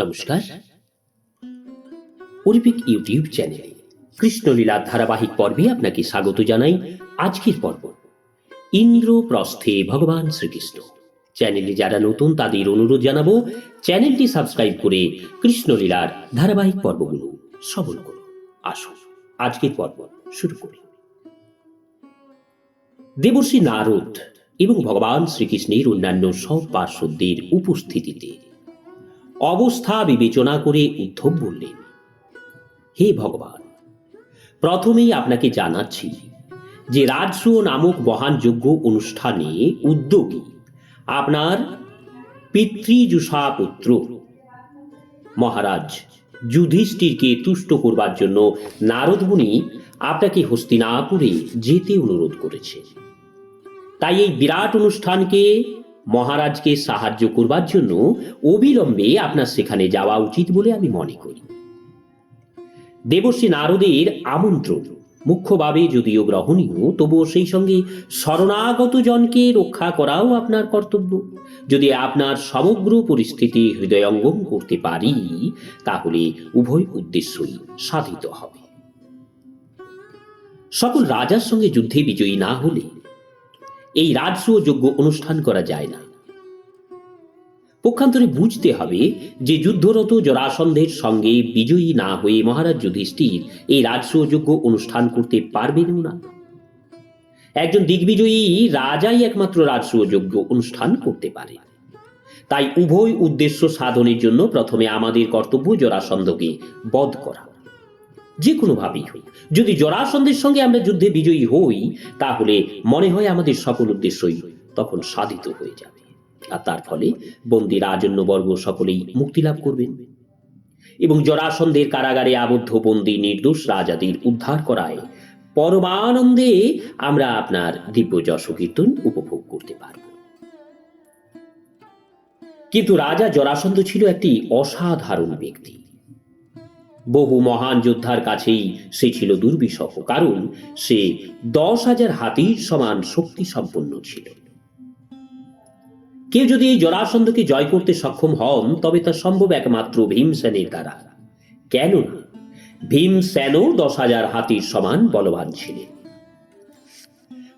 নমস্কার। Olympic YouTube চ্যানেলে কৃষ্ণলীলার ধারাবাহিক পর্বে আপনাকে স্বাগত জানাই আজকের পর্ব। ইন্দ্রপ্রস্থে ভগবান শ্রীকৃষ্ণ। চ্যানেলে যারা নতুন, তাদের অনুরোধ জানাব, চ্যানেলটি সাবস্ক্রাইব করে কৃষ্ণলীলার ধারাবাহিক পর্বগুলো সবল করুন। আসুন, আজকের পর্ব শুরু করি। দেবর্ষী নারদ এবং ভগবান শ্রীকৃষ্ণের অন্যান্য সব পার্শ্বদের উপস্থিতিতে অবস্থা বিবেচনা করে উদ্ধব বললেন, হে ভগবান, প্রথমেই আপনাকে জানাচ্ছি যে রাজস্ব নামক মহান যজ্ঞ অনুষ্ঠানে উদ্যোগী আপনার পিতৃযুষা পুত্র মহারাজ যুধিষ্ঠিরকে তুষ্ট করবার জন্য নারদমুনি আপনাকে হস্তিনাপুরে যেতে অনুরোধ করেছে। তাই এই বিরাট অনুষ্ঠানকে মহারাজকে সাহায্য করবার জন্য অবিলম্বে আপনার সেখানে যাওয়া উচিত বলে আমি মনে করি। দেবশ্রী নারদের আমন্ত্রণ মুখ্যভাবে যদিও গ্রহণীয়, তবুও সেই সঙ্গে শরণাগত জনকে রক্ষা করাও আপনার কর্তব্য। যদি আপনার সমগ্র পরিস্থিতি হৃদয়ঙ্গম করতে পারি, তাহলে উভয় উদ্দেশ্যই সাধিত হবে। সকল রাজার সঙ্গে যুদ্ধে বিজয়ী না হলে এই রাজস্ব যোগ্য অনুষ্ঠান করা যায় না। পক্ষান্তরে বুঝতে হবে যে যুদ্ধরত জরাসন্ধের সঙ্গে বিজয়ী না হয়ে মহারাজ যুধিষ্ঠির এই রাজসূয়যোগ্য অনুষ্ঠান করতে পারবেন না। একজন দিগ্বিজয়ী রাজাই একমাত্র রাজসূয়যোগ্য অনুষ্ঠান করতে পারে। তাই উভয় উদ্দেশ্য সাধনের জন্য প্রথমে আমাদের কর্তব্য জরাসন্ধকে বধ করা। যে কোনোভাবেই হোক। যদি জরাসন্ধের সঙ্গে আমরা যুদ্ধে বিজয়ী হই, তাহলে মনে হয় আমাদের সকল উদ্দেশ্যই তখন সাধিত হয়ে যাবে। আর তার ফলে বন্দি রাজন্যবর্গ সকলেই মুক্তি লাভ করবেন। এবং জরাসন্ধের কারাগারে আবদ্ধ বন্দি নির্দোষ রাজাদের উদ্ধার করায় পরমানন্দে আমরা আপনার দিব্য যশ কীর্তন উপভোগ করতে পারব। কিন্তু রাজা জরাসন্ধ ছিল একটি অসাধারণ ব্যক্তি। বহু মহান যোদ্ধার কাছেই সে ছিল দুর্বিষহ, কারণ সে দশ হাজার হাতির সমান শক্তি সম্পন্ন ছিল। কেউ যদি এই জরাসন্ধকে জয় করতে সক্ষম হন, তবে তা সম্ভব একমাত্র ভীমসেনের দ্বারা। কেন না ভীমসেনও দশ হাজার হাতির সমান বলবান ছিলেন।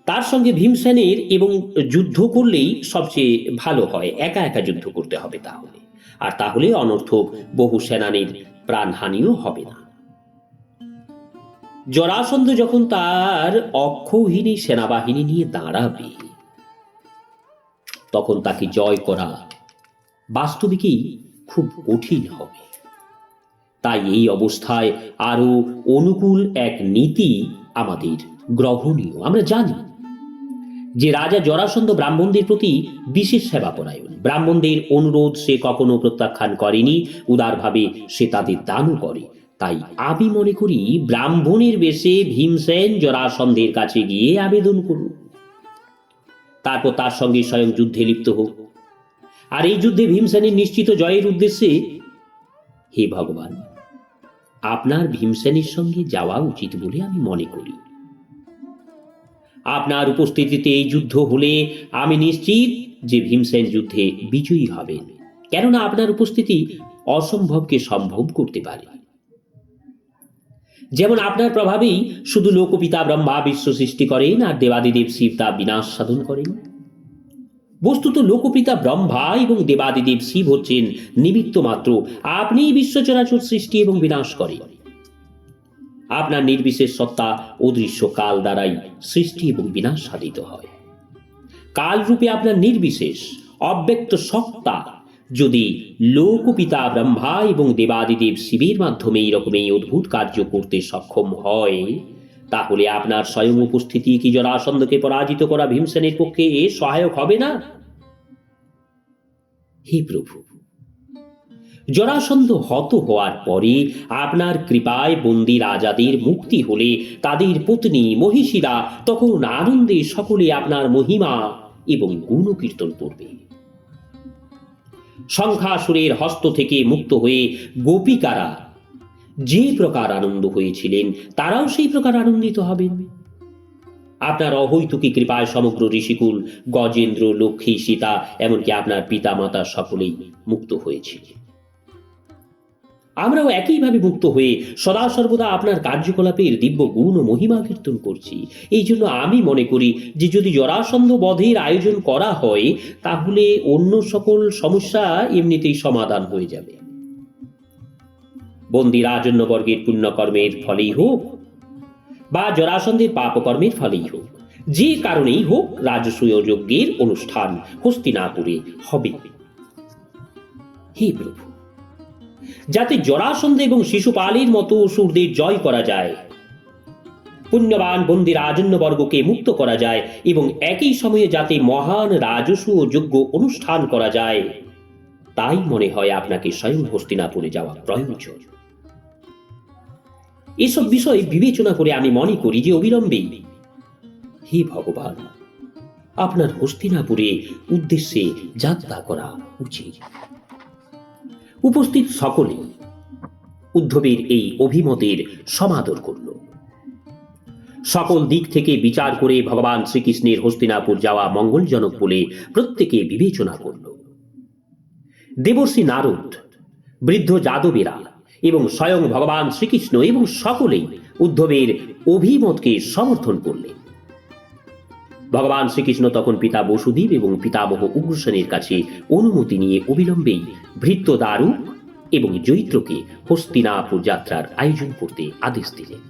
তার সঙ্গে ভীমসেনের এবং যুদ্ধ করলেই সবচেয়ে ভালো হয়, একা একা যুদ্ধ করতে হবে তাহলে। আর তাহলে অনর্থক বহু সেনানীর প্রাণহানিও হবে না। জরাসন্ধ যখন তার অক্ষৌহিনী সেনাবাহিনী নিয়ে দাঁড়াবে, তখন তাকে জয় করা বাস্তবিকই খুব কঠিন হবে। তাই এই অবস্থায় আরও অনুকূল এক নীতি আমাদের গ্রহণীয়। আমরা জানি যে রাজা জরাসন্ধ ব্রাহ্মণদের প্রতি বিশেষ সেবাপরায়ণ। ব্রাহ্মণদের অনুরোধ সে কখনো প্রত্যাখ্যান করেনি, উদারভাবে সে তাদের দানও করে। তাই আমি মনে করি ব্রাহ্মণের বেশে ভীমসেন জরাসন্ধের কাছে গিয়ে আবেদন করুন। তারপর তার সঙ্গে স্বয়ং যুদ্ধে লিপ্ত হোক। আর এই যুদ্ধে ভীমসেনের নিশ্চিত জয়ের উদ্দেশ্যে, হে ভগবান, আপনার ভীমসেনের সঙ্গে যাওয়া উচিত বলে আমি মনে করি। আপনার উপস্থিতিতে এই যুদ্ধ হলে আমি নিশ্চিত যে ভীমসেন যুদ্ধে বিজয়ী হবেন। কেননা আপনার উপস্থিতি অসম্ভবকে সম্ভব করতে পারে। যেমন আপনার প্রভাবেই শুধু লোকপিতা ব্রহ্মা বিশ্ব সৃষ্টি করেন আর দেবাদিদেব শিব তা বিনাশ সাধন করেন। বস্তুত লোকপিতা ব্রহ্মা এবং দেবাদিদেব শিব হচ্ছেন নিমিত্ত মাত্র আপনিই বিশ্ব চরাচর সৃষ্টি এবং বিনাশ করেন। আপনার নির্বিশেষ সত্তা অদৃশ্য কাল দ্বারাই সৃষ্টি এবং বিনাশ সাধিত হয়। কাল রূপে আপনার নির্বিশেষ, অব্যক্ত সত্তা যদি লোকপিতা ব্রহ্মা এবং দেবাদিদেব শিবের মাধ্যমে এইরকম এই অদ্ভুত কার্য করতে সক্ষম হয়, তাহলে আপনার স্বয়ং উপস্থিতি কি জরাসন্ধকে পরাজিত করা ভীমসেনের পক্ষে এ সহায়ক হবে না? হে প্রভু জরাসন্ধ হত হওয়ার পরে আপনার কৃপায় বন্দি রাজাদের মুক্তি হলে তাদের পত্নী মহিষীরা তখন আনন্দে সকলে আপনার মহিমা এবং গুণ কীর্তন করবে। সংখ্যাসুরের হস্ত থেকে মুক্ত হয়ে গোপিকারা যে প্রকার আনন্দ হয়েছিলেন, তারাও সেই প্রকার আনন্দিত হবেন। আপনার অহৈতুকী কৃপায় সমগ্র ঋষিকুল, গজেন্দ্র, লক্ষ্মী, সীতা, এমনকি আপনার পিতা মাতা সকলেই মুক্ত হয়েছিলেন। আমরাও একইভাবে মুক্ত হয়ে সদা সর্বদা আপনার কার্যকলাপের দিব্য গুণ ও মহিমা কীর্তন করছি। এই জন্য আমি মনে করি যে যদি জরাসন্ধ বধের আয়োজন করা হয়, তাহলে অন্য সকল সমস্যা এমনিতেই সমাধান হয়ে যাবে। বন্দি রাজন্যবর্গের পুণ্যকর্মের ফলেই হোক বা জরাসন্ধের পাপকর্মের ফলেই হোক, যে কারণেই হোক রাজসূয় যজ্ঞের অনুষ্ঠান হস্তিনাপুরে হবে। হে প্রভু! যাতে জরাসন্ধ এবং শিশুপালের মতো অসুরদের জয় করা যায়। পুণ্যবান বন্দি রাজন্যবর্গকে মুক্ত করা যায় এবং একই সময়ে যাতে মহান রাজস্ব যোগ্য অনুষ্ঠান করা যায়। তাই মনে হয় আপনাকে স্বয়ং হস্তিনাপুরে যাওয়া প্রয়োজন। এসব বিষয় বিবেচনা করে আমি মনে করি যে অবিলম্বেই হে ভগবান, আপনার হস্তিনাপুরে উদ্দেশ্যে যাত্রা করা উচিত। উপস্থিত সকলেই উদ্ধবের এই অভিমতের সমাদর করল। সকল দিক থেকে বিচার করে ভগবান শ্রীকৃষ্ণের হস্তিনাপুর যাওয়া মঙ্গলজনক বলে প্রত্যেকে বিবেচনা করল। দেবশ্রী নারদ, বৃদ্ধ যাদবেরা এবং স্বয়ং ভগবান শ্রীকৃষ্ণ এবং সকলেই উদ্ধবের অভিমতকে সমর্থন করলেন। ভগবান শ্রীকৃষ্ণ তখন পিতা বসুদেব এবং পিতামহ উগ্রসেনের কাছে অনুমতি নিয়ে অবিলম্বেই ভৃত্য দারুক এবং জৈত্রকে হস্তিনাপুর যাত্রার আয়োজন করতে আদেশ দিলেন।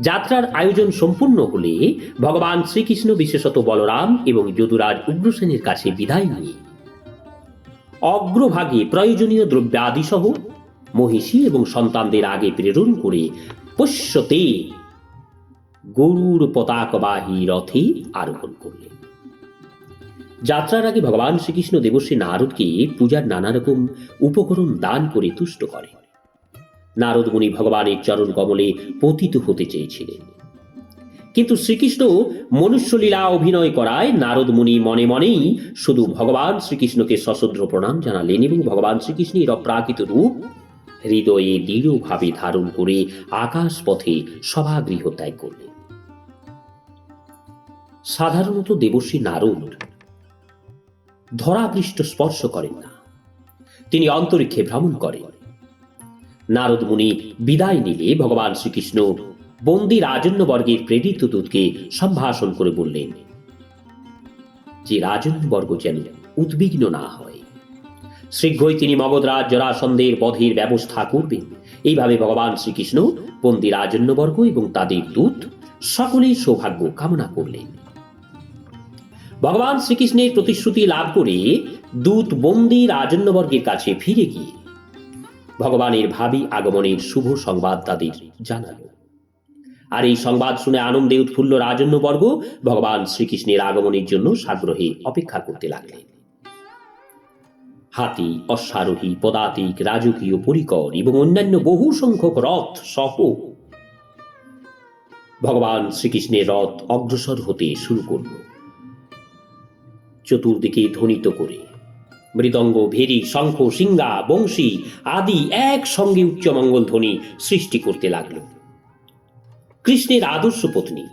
যাত্রার আয়োজন সম্পূর্ণ হলে ভগবান শ্রীকৃষ্ণ বিশেষত বলরাম এবং যদুরাজ উগ্রসেনের কাছে বিদায় নিয়ে অগ্রভাগে প্রয়োজনীয় দ্রব্যাদি সহ মহিষী এবং সন্তানদের আগে প্রেরণ করে পশ্যতে গরুর পতাকবাহী রথে আরোহণ করলেন। যাত্রার আগে ভগবান শ্রীকৃষ্ণ দেবশ্রী নারদকে পূজার নানা রকম উপকরণ দান করে তুষ্ট করে। নারদ মুনি ভগবানের চরণ কমলে পতিত হতে চেয়েছিলেন। কিন্তু শ্রীকৃষ্ণ মনুষ্যলীলা অভিনয় করায় নারদ মুনি মনে মনেই শুধু ভগবান শ্রীকৃষ্ণকে সশ্রদ্ধ প্রণাম জানালেন এবং ভগবান শ্রীকৃষ্ণের অপ্রাকৃত রূপ হৃদয়ে দৃঢ়ভাবে ধারণ করে আকাশ পথে সভাগৃহ ত্যাগ করলেন। সাধারণত দেবশ্রী নারদ। ধরাপৃষ্ঠ স্পর্শ করেন না। তিনি অন্তরিক্ষে ভ্রমণ করেন। নারদ মুনি বিদায় নিলে ভগবান শ্রীকৃষ্ণ বন্দি রাজন্যবর্গের প্রেরিত দূতকে সম্ভাষণ করে বললেন, যে রাজন্যবর্গ যেন উদ্বিগ্ন না হয়, শীঘ্রই তিনি মগধরাজ জরাসন্ধের বধের ব্যবস্থা করবেন। এইভাবে ভগবান শ্রীকৃষ্ণ বন্দি রাজন্যবর্গ এবং তাদের দূত সকলেই সৌভাগ্য কামনা করলেন। ভগবান শ্রীকৃষ্ণের প্রতিশ্রুতি লাভ করে দূত বন্দি রাজন্যবর্গের কাছে ফিরে গিয়ে ভগবানের ভাবি আগমনের শুভ সংবাদ তাদের জানালো। আর এই সংবাদ শুনে আনন্দে উৎফুল্ল রাজন্যবর্গ ভগবান শ্রীকৃষ্ণের আগমনের জন্য সাগ্রহে অপেক্ষা করতে লাগলেন। হাতি, অশ্বারোহী, পদাতিক, রাজকীয়, পরিকর এবং অন্যান্য বহু সংখ্যক রথ সহ ভগবান শ্রীকৃষ্ণের রথ অগ্রসর হতে শুরু করল। চতুর্দিকে ধ্বনিত করে। মৃদঙ্গ, ভেরি, শঙ্খ, সিংহা, বংশী আদি একসঙ্গে উচ্চমঙ্গল ধ্বনি সৃষ্টি করতে লাগল। কৃষ্ণের আদর্শ পত্নী,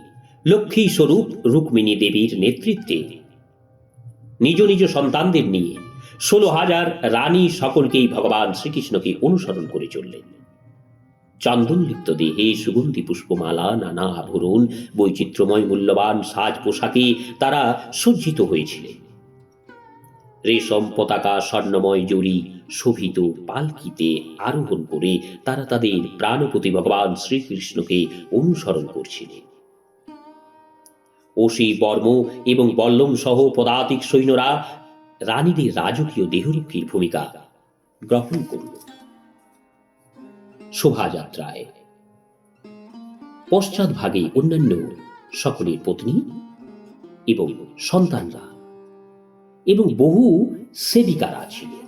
লক্ষ্মী স্বরূপ রুক্মিণী দেবীর নেতৃত্বে। নিজ নিজ সন্তানদের নিয়ে ষোলো হাজার রানী সকলকেই ভগবান শ্রীকৃষ্ণকে অনুসরণ করে চললেন। চন্দনলিপ্ত দেহে সুগন্ধি পুষ্পমালা, নানা আভরণ, বৈচিত্র্যময় মূল্যবান সাজ পোশাকে তারা সজ্জিত হয়েছিলেন। রেশম পতাকা স্বর্ণময় জড়ি শোভিত পালকিতে আরোহণ করে তারা তাদের প্রাণপতি ভগবান শ্রীকৃষ্ণকে অনুসরণ করছিলেন। ওসি বর্ম এবং বল্লম সহ পদাতিক সৈন্যরা রানীদের রাজকীয় দেহরক্ষীর ভূমিকা গ্রহণ করল। শোভাযাত্রায় পশ্চাৎভাগে অন্যান্য সকলের পত্নী এবং সন্তানরা এবং বহু সেবিকারা ছিলেন।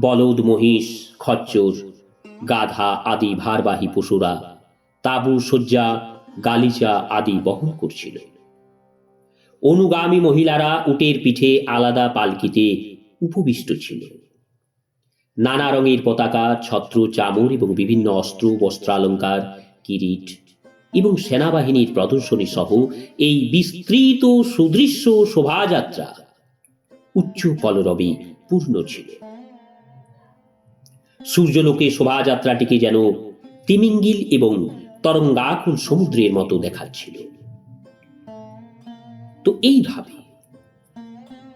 বলদ, মহিষ, খচ্চর, গাধা আদি ভারবাহী পশুরা, তাবু, শয্যা, গালিচা আদি বহন করছিল। অনুগামী মহিলারা উটের পিঠে আলাদা পালকিতে উপবিষ্ট ছিল। নানা রঙের পতাকা, ছত্র, চামর এবং বিভিন্ন অস্ত্র, বস্ত্রালঙ্কার, কিরিট এবং সেনাবাহিনীর প্রদর্শনী সহ এই বিস্তৃত সুদৃশ্য শোভাযাত্রা উচ্চ কলরবে পূর্ণ ছিল। সূর্যলোকে শোভাযাত্রাটিকে যেন তিমিঙ্গিল এবং তরঙ্গাকুল সমুদ্রের মতো দেখাচ্ছিল। তো এইভাবে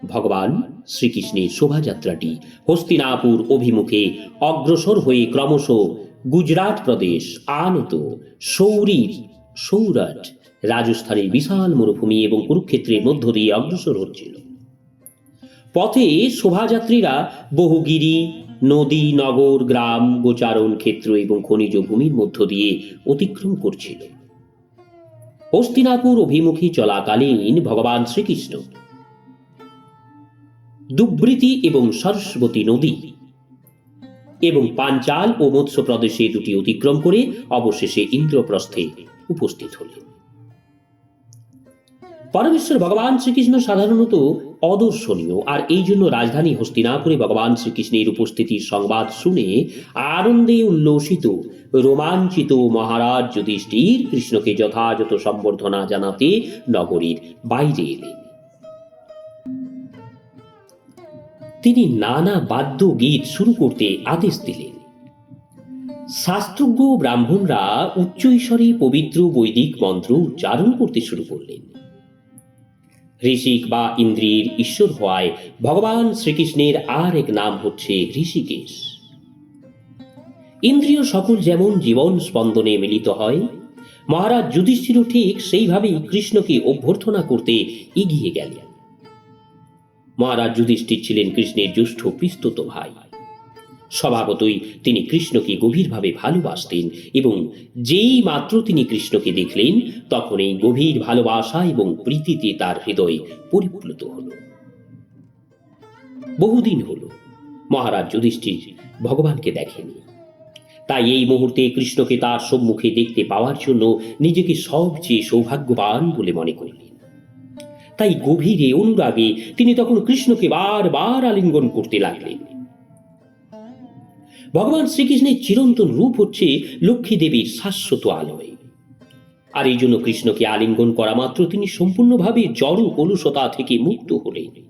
ভগবান শ্রীকৃষ্ণের শোভাযাত্রাটি হস্তিনাপুর অভিমুখে অগ্রসর হয়ে ক্রমশ গুজরাট প্রদেশ আনত সৌরির সৌরাট রাজস্থানের বিশাল মরুভূমি এবং কুরুক্ষেত্রের মধ্য দিয়ে অগ্রসর হচ্ছিল। পথে শোভাযাত্রীরা বহুগিরি, নদী, নগর, গ্রাম, গোচারণ ক্ষেত্র এবং খনিজ ভূমির মধ্য দিয়ে অতিক্রম করছিল। হস্তিনাপুর অভিমুখী চলাকালীন ভগবান শ্রীকৃষ্ণ দুবৃতি এবং সরস্বতী নদী এবং পাঞ্চাল ও মৎস্য প্রদেশে দুটি অতিক্রম করে অবশেষে ইন্দ্রপ্রস্থে উপস্থিত হলেন। পরমেশ্বর ভগবান শ্রীকৃষ্ণ সাধারণত অদর্শনীয়, আর এই জন্য রাজধানী হস্তিনাপুরে ভগবান শ্রীকৃষ্ণের উপস্থিতির সংবাদ শুনে আনন্দে উল্লসিত, রোমাঞ্চিত মহারাজ যুধিষ্ঠির কৃষ্ণকে যথাযথ সম্বর্ধনা জানাতে নগরীর বাইরে এলেন। তিনি নানা বাদ্য গীত শুরু করতে আদেশ দিলেন। শাস্ত্রজ্ঞ ব্রাহ্মণরা উচ্চৈস্বরে পবিত্র বৈদিক মন্ত্র উচ্চারণ করতে শুরু করলেন। ঋষিক বা ইন্দ্রির ঈশ্বর হওয়ায় ভগবান শ্রীকৃষ্ণের আর এক নাম হচ্ছে ঋষিকেশ। ইন্দ্রিয় সকল যেমন জীবন স্পন্দনে মিলিত হয়, মহারাজ যুধিষ্ঠির ঠিক সেইভাবেই কৃষ্ণকে অভ্যর্থনা করতে এগিয়ে গেলেন। মহারাজ যুধিষ্ঠির ছিলেন কৃষ্ণের জ্যেষ্ঠ পিস্তত ভাই। স্বভাবতই তিনি কৃষ্ণকে গভীরভাবে ভালোবাসতেন এবং যেই মাত্র তিনি কৃষ্ণকে দেখলেন তখন এই গভীর ভালোবাসা এবং প্রীতিতে তার হৃদয় পরিপ্লুত হল। বহুদিন হল মহারাজ যুধিষ্ঠির ভগবানকে দেখেনি। তাই এই মুহূর্তে কৃষ্ণকে তার সম্মুখে দেখতে পাওয়ার জন্য নিজেকে সবচেয়ে সৌভাগ্যবান বলে মনে করলেন। তাই গভীরে, অনুরাগে তিনি তখন কৃষ্ণকে বারবার আলিঙ্গন করতে লাগলেন। ভগবান শ্রীকৃষ্ণের চিরন্তন রূপ হচ্ছে লক্ষ্মী দেবীর শাশ্বত আলয়। আর এই জন্য কৃষ্ণকে আলিঙ্গন করা মাত্র তিনি সম্পূর্ণভাবে জড় কলুষতা থেকে মুক্ত হলেন।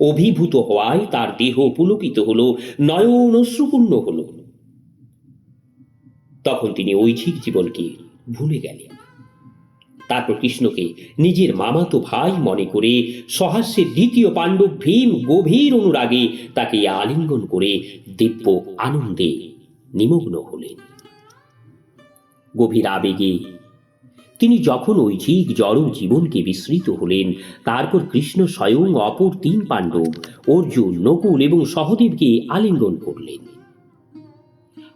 অভিভূত হওয়ায় তার দেহ পুলকিত হল, নয়ন অশ্রুপূর্ণ হল। তখন তিনি ঐচ্ছিক জীবনকে ভুলে গেলেন। তারপর কৃষ্ণকে নিজের মামাতো ভাই মনে করে সহাস্যের দ্বিতীয় পাণ্ডব ভীম গভীর অনুরাগে তাকে আলিঙ্গন করে দিব্য আনন্দে নিমগ্ন হলেন। গভীর আবেগে তিনি যখন ঐচ্ছিক জড় জীবনকে বিস্মৃত হলেন, তারপর কৃষ্ণ স্বয়ং অপর তিন পাণ্ডব অর্জুন, নকুল এবং সহদেবকে আলিঙ্গন করলেন।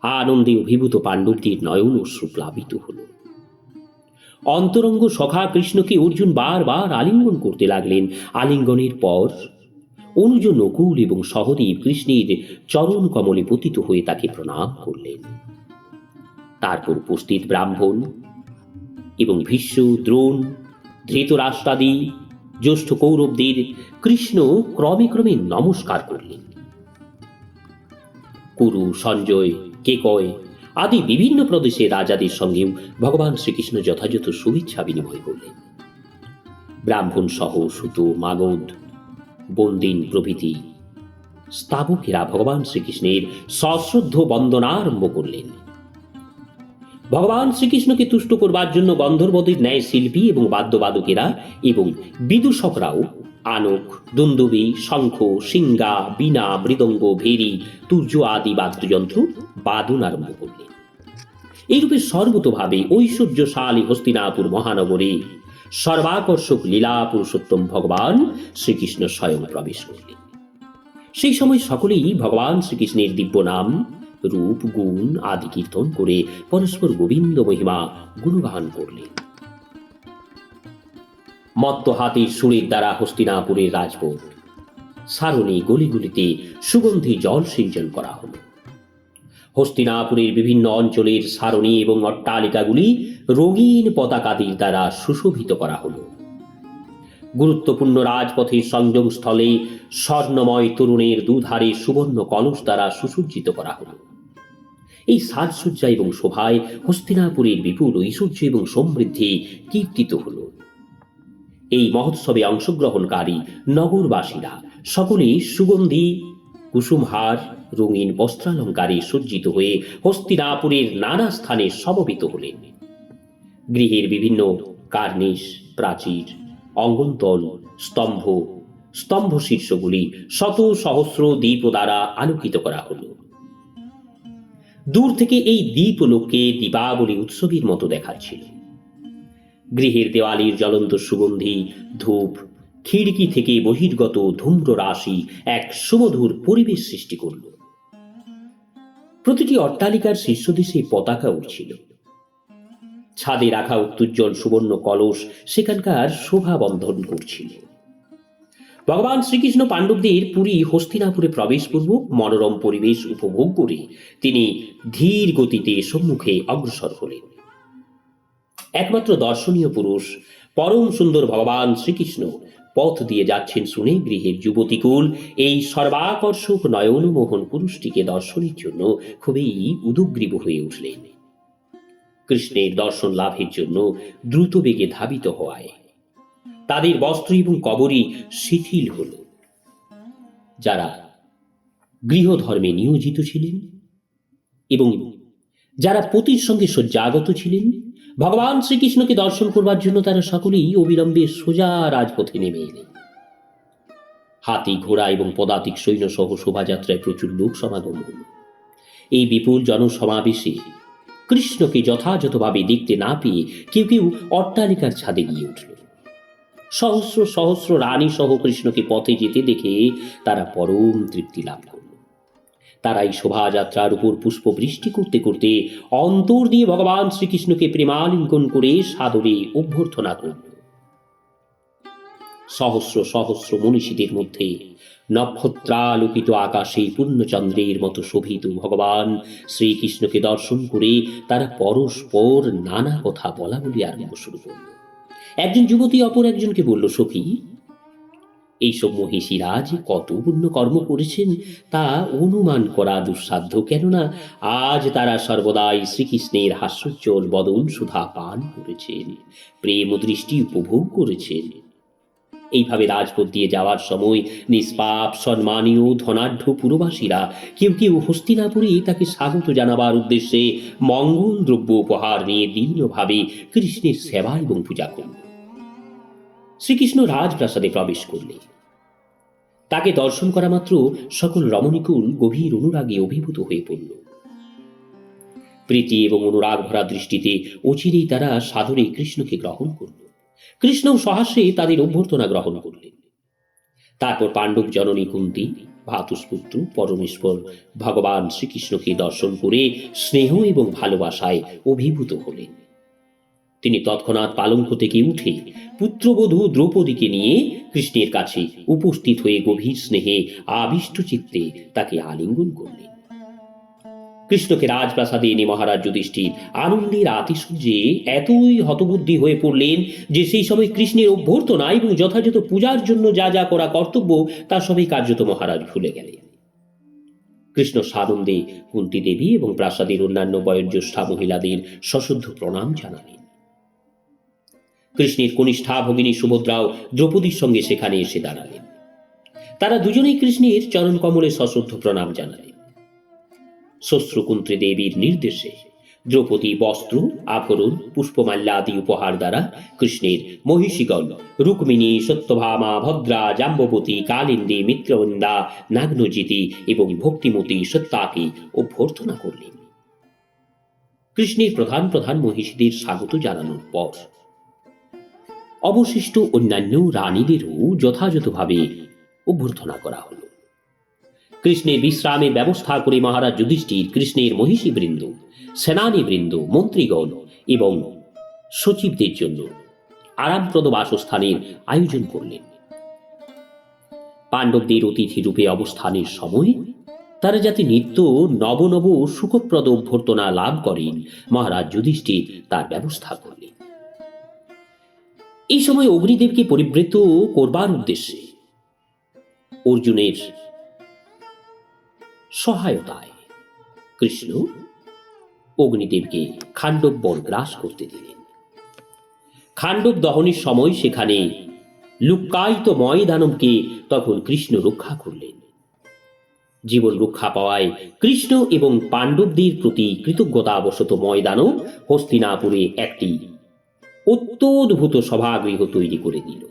আনন্দে অভিভূত পাণ্ডবদের নয়ন অশ্রু প্লাবিত হল। অন্তরঙ্গ সখা কৃষ্ণকে অর্জুন বারবার আলিঙ্গন করতে লাগলেন। আলিঙ্গনের পর অনুজ নকুল এবং সহদেব কৃষ্ণের চরণ কমলে পতিত হয়ে তাকে প্রণাম করলেন। তারপর উপস্থিত ব্রাহ্মণ এবং ভীষ্ম, দ্রোণ, ধৃতরাষ্ট্রাদি, জ্যেষ্ঠ কৌরবদের কৃষ্ণ ক্রমে ক্রমে নমস্কার করলেন। কুরু, সঞ্জয়, কেকয় আদি বিভিন্ন প্রদেশের রাজাদের সঙ্গেও ভগবান শ্রীকৃষ্ণ যথাযথ শুভেচ্ছা বিনিময় করলেন। ব্রাহ্মণ সহ সুতো, মাগধ, বন্দিন প্রভৃতি স্তাবকেরা ভগবান শ্রীকৃষ্ণের সশ্রদ্ধ বন্দনা আরম্ভ করলেন। ভগবান শ্রীকৃষ্ণকে তুষ্ট করবার জন্য গন্ধর্বদের ন্যায় শিল্পী এবং বাদ্যবাদকেরা এবং বিদূষকরাও আনক, দুন্দুবি, শঙ্খ সিঙ্গা বীণা, মৃদঙ্গ, ভেরি তুর্য আদি বাদ্যযন্ত্র বাদন আরম্ভ করলেন এইরূপে সর্বতভাবে ঐশ্বর্যশালী হস্তিনাপুর মহানগরে, সর্বাকর্ষক লীলা পুরুষোত্তম ভগবান শ্রীকৃষ্ণ স্বয়ং প্রবেশ করলেন সেই সময় সকলেই ভগবান শ্রীকৃষ্ণের দিব্য নাম, রূপ, গুণ আদি কীর্তন করে পরস্পর গোবিন্দ মহিমা গুণগান করলেন। মত্ত হাতির সুরের দ্বারা হস্তিনাপুরের রাজপথ। সারণী গলিগুলিতে সুগন্ধি জল সিঞ্চন করা হল। হস্তিনাপুরের বিভিন্ন অঞ্চলের সারণী এবং অট্টালিকাগুলি রঙিন পতাকাদির দ্বারা সুশোভিত করা হলো। গুরুত্বপূর্ণ রাজপথের সংযোগ স্থলে স্বর্ণময় তরুণের দুধারে সুবর্ণ কলস দ্বারা সুসজ্জিত করা হলো। এই সাজসজ্জা এবং শোভায় হস্তিনাপুরের বিপুল ঐশ্বর্য এবং সমৃদ্ধি কীর্তিত হলো। এই মহোৎসবে অংশগ্রহণকারী নগরবাসীরা সকলে সুগন্ধি, কুসুমহার, রঙিন বস্ত্রালঙ্কারে সজ্জিত হয়ে হস্তিনাপুরের নানা স্থানে সমবেত হলেন। গৃহের বিভিন্ন কার্নিশ, প্রাচীর, অঙ্গনতল, স্তম্ভ স্তম্ভ শীর্ষগুলি শত সহস্র দ্বীপ দ্বারা আলোকিত করা হলো। দূর থেকে এই দ্বীপলোককে দীপাবলি উৎসবের মতো দেখাচ্ছিল। গৃহের দেওয়ালির জ্বলন্ত সুগন্ধি, ধূপ, খিড়কি থেকে বহির্গত ধূম্র রাশি এক সুমধুর পরিবেশ সৃষ্টি করল। প্রতিটি অট্টালিকার শীর্ষদেশে পতাকা উঠছিল ছাদে রাখা উত্তুজ্জ্বল সুবর্ণ কলস সেখানকার শোভা বন্ধন করছিল। ভগবান শ্রীকৃষ্ণ পাণ্ডবদের পুরী হস্তিনাপুরে প্রবেশ প্রবেশপূর্বক মনোরম পরিবেশ উপভোগ করে তিনি ধীর গতিতে সম্মুখে অগ্রসর হলেন। একমাত্র দর্শনীয় পুরুষ, পরম সুন্দর ভগবান শ্রীকৃষ্ণ। পথ দিয়ে যাচ্ছেন শুনে গৃহের যুবতীকুল। এই সর্বাকর্ষক নয়নমোহন পুরুষটিকে দর্শনের জন্য খুবই উদগ্রীব হয়ে উঠলেন। কৃষ্ণের দর্শন লাভের জন্য দ্রুত বেগে ধাবিত হওয়ায় তাদের বস্ত্র এবং কবরই শিথিল হল। যারা গৃহধর্মে নিয়োজিত ছিলেন এবং যারা পতির সঙ্গে শয্যাগত ছিলেন ভগবান শ্রীকৃষ্ণকে দর্শন করবার জন্য তারা সকলেই অবিলম্বে সোজা রাজপথে নেমে এলেন হাতি ঘোড়া এবং পদাতিক সৈন্য সহ শোভাযাত্রায় প্রচুর লোক সমাগম হল। এই বিপুল জনসমাবেশে কৃষ্ণকে যথাযথভাবে দেখতে না পেয়ে কেউ কেউ অট্টালিকার ছাদে গিয়ে উঠল। সহস্র সহস্র রানী সহ কৃষ্ণকে পথে যেতে দেখে তারা পরম তৃপ্তি লাভ করল তারা এই শোভাযাত্রার উপর পুষ্প বৃষ্টি করতে করতে অন্তর দিয়ে ভগবান শ্রীকৃষ্ণকে প্রেমালিঙ্গন করে সাদরে অভ্যর্থনা করল। সহস্র সহস্র মনীষীদের মধ্যে নক্ষত্রালোকিত আকাশে পূর্ণচন্দ্রের মতো শোভিত ভগবান শ্রীকৃষ্ণকে দর্শন করে তারা পরস্পর নানা কথা বলা বলি আরম্ভ শুরু করল। একজন যুবতী অপর একজনকে বলল, সখী এইসব মহিষীরা যে কত পুণ্য কর্ম করেছেন তা অনুমান করা দুঃসাধ্য। কেননা আজ তারা সর্বদাই শ্রীকৃষ্ণের হাস্যোজ্জ্বল বদন সুধা পান করেছেন, প্রেম দৃষ্টি উপভোগ করেছেন। এইভাবে রাজপথ দিয়ে যাওয়ার সময় নিষ্পাপ, সম্মানীয়, ধনাঢ্য পুরবাসীরা কেউ কেউ হস্তিনাপুরে তাকে স্বাগত জানাবার উদ্দেশ্যে মঙ্গল দ্রব্য উপহার নিয়ে দীর্ঘভাবে কৃষ্ণের সেবা এবং পূজা করল শ্রীকৃষ্ণ রাজপ্রাসাদে প্রবেশ করলেন। তাকে দর্শন করা মাত্র সকল রমণীকুল গভীর অনুরাগে অভিভূত হয়ে পড়ল। প্রীতি এবং অনুরাগ ভরা দৃষ্টিতে অচিরেই তারা সাদরে কৃষ্ণকে গ্রহণ করল। কৃষ্ণ সহাস্যে তাদের অভ্যর্থনা গ্রহণ করলেন। তারপর পাণ্ডব জননী কুন্তি, ভাতুষপুত্র, পরমেশ্বর, ভগবান শ্রীকৃষ্ণকে দর্শন করে স্নেহ এবং ভালোবাসায় অভিভূত হলেন। তিনি তৎক্ষণাৎ পালঙ্ক থেকে উঠে পুত্রবধূ দ্রৌপদীকে নিয়ে কৃষ্ণের কাছে উপস্থিত হয়ে গভীর স্নেহে আবিষ্ট চিত্তে তাকে আলিঙ্গন করলেন। কৃষ্ণকে রাজপ্রাসাদে এনে মহারাজ যুধিষ্ঠির আনন্দের আতিশয্যে এতই হতবুদ্ধি হয়ে পড়লেন যে সেই সময় কৃষ্ণের অভ্যর্থনা এবং যথাযথ পূজার জন্য যা যা করা কর্তব্য তা সবই কার্যত মহারাজ ভুলে গেলেন। কৃষ্ণ সানন্দে কুন্তি দেবী এবং প্রাসাদের অন্যান্য বয়োজ্যেষ্ঠা মহিলাদের সশুদ্ধ প্রণাম জানালেন। কৃষ্ণের কনিষ্ঠা ভগিনী সুভদ্রাও দ্রৌপদীর সঙ্গে সেখানে এসে দাঁড়ালেন। তারা দুজনেই কৃষ্ণের চরণ কমলে সশ্রদ্ধ প্রণাম জানালেন। শ্বশ্রুকুন্ত্রী দেবীর নির্দেশে দ্রৌপদী বস্ত্র আভরণ পুষ্পমাল্য আদি উপহার দ্বারা কৃষ্ণের মহিষীগণ রুক্মিণী, সত্যভামা, ভদ্রা, জাম্ববতী, কালিন্দী, মিত্রবৃন্দা, নাগ্নজিতি এবং ভক্তিমতী সত্যাকে অভ্যর্থনা করলেন। কৃষ্ণের প্রধান প্রধান মহিষীদের স্বাগত জানানোর পর অবশিষ্ট অন্যান্য রানীদেরও যথাযথভাবে অভ্যর্থনা করা হলো। কৃষ্ণের বিশ্রামের ব্যবস্থা করে মহারাজ যুধিষ্ঠির কৃষ্ণের মহিষী বৃন্দ সেনানী বৃন্দ মন্ত্রীগণ এবং সচিবদের জন্য আরামপ্রদ বাসস্থানের আয়োজন করলেন। পাণ্ডবদের অতিথি রূপে অবস্থানের সময় তারা যাতে নিত্য নব নব সুখপ্রদ অভ্যর্থনা লাভ করেন, মহারাজ যুধিষ্ঠির তার ব্যবস্থা করলেন। এই সময় অগ্নিদেবকে পরিবৃত করবার উদ্দেশ্যে অর্জুনের সহায়তায় কৃষ্ণ অগ্নিদেবকে খাণ্ডব বন গ্রাস করতে দিলেন। খাণ্ডব দহনের সময় সেখানে লুক্কায়িত ময়দানবকে তখন কৃষ্ণ রক্ষা করলেন। জীবন রক্ষা পাওয়ায় কৃষ্ণ এবং পাণ্ডবদের প্রতি কৃতজ্ঞতাবশত ময়দানও হস্তিনাপুরে একটি অত্যদ্ভুত সভাগৃহ তৈরি করে দিল।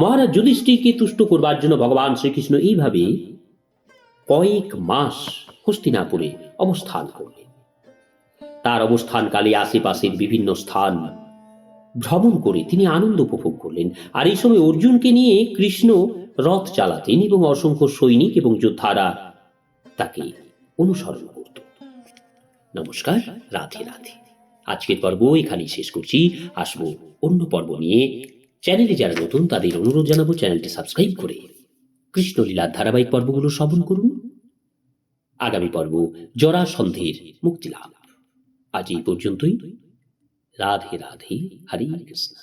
মহারাজ যুধিষ্ঠিরকে তুষ্ট করবার জন্য ভগবান শ্রীকৃষ্ণ এইভাবে কয়েক মাস হস্তিনাপুরে অবস্থান করলেন। তার অবস্থানকালে আশেপাশের বিভিন্ন স্থান ভ্রমণ করে তিনি আনন্দ উপভোগ করলেন। আর এই সময় অর্জুনকে নিয়ে কৃষ্ণ রথ চালাতেন এবং অসংখ্য সৈনিক এবং যোদ্ধারা তাকে অনুসরণ করত। নমস্কার, রাধে রাধে। আজকের পর্ব এখানেই শেষ করছি। আসব অন্য পর্ব নিয়ে। চ্যানেলে যারা নতুন, তাদের অনুরোধ জানাব চ্যানেলটি সাবস্ক্রাইব করে কৃষ্ণলীলার ধারাবাহিক পর্বগুলো শ্রবণ করুন। আগামী পর্ব জরা সন্ধে মুক্তি মুক্তিলাভ। আজ এই পর্যন্তই। রাধে রাধে, হরি কৃষ্ণ।